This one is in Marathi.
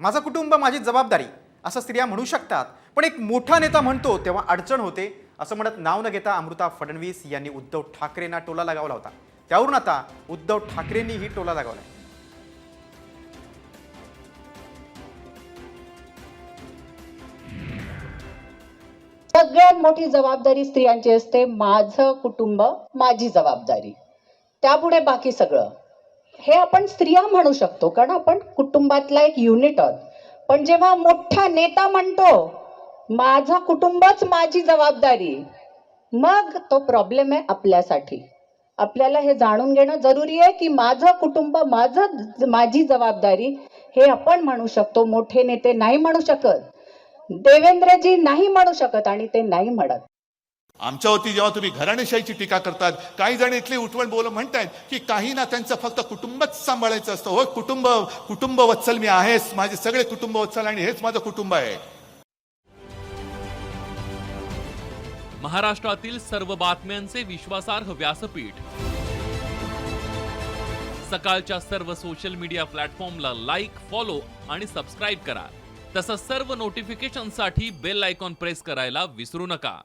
माझं कुटुंब माझी जबाबदारी असं स्त्रिया म्हणू शकतात. पण एक मोठा नेता म्हणतो तेव्हा अडचण होते. असं म्हणत नाव न घेता अमृता फडणवीस यांनी उद्धव ठाकरेंना टोला लगावला होता. त्यावरून आता उद्धव ठाकरेंनीही टोला लगावला सगळ्यात मोठी जबाबदारी स्त्रियांची असते माझं कुटुंब माझी जबाबदारी. त्यापुढे बाकी सगळं. हे आपण स्त्रिया म्हणू शकतो कारण आपण कुटुंबातला एक युनिट आहोत. पण जेव्हा मोठा नेता म्हणतो माझा कुटुंबच माझी जबाबदारी मग तो प्रॉब्लेम आहे आपल्यासाठी. आपल्याला हे जाणून घेणं जरुरी आहे की माझं कुटुंब माझं माझी जबाबदारी हे आपण म्हणू शकतो. मोठे नेते नाही म्हणू शकत. देवेंद्रजी नाही म्हणू शकत आणि ते नाही म्हणत. आमच्यावरती जेव्हा तुम्ही घराणेशाहीची टीका करतात काही जण इथले उठवण बोल म्हणतायत की काही ना त्यांचं फक्त कुटुंबच सांभाळायचं असतं. हो कुटुंब कुटुंब वत्सल मी आहेस माझे सगळे कुटुंब वत्सल आणि हेच माझं कुटुंब आहे. महाराष्ट्रातील सर्व बातम्यांचे विश्वासार्ह व्यासपीठ. सकाळच्या सर्व सोशल मीडिया प्लॅटफॉर्मला लाईक फॉलो आणि सबस्क्राईब करा. तसंच सर्व नोटिफिकेशनसाठी बेल आयकॉन प्रेस करायला विसरू नका.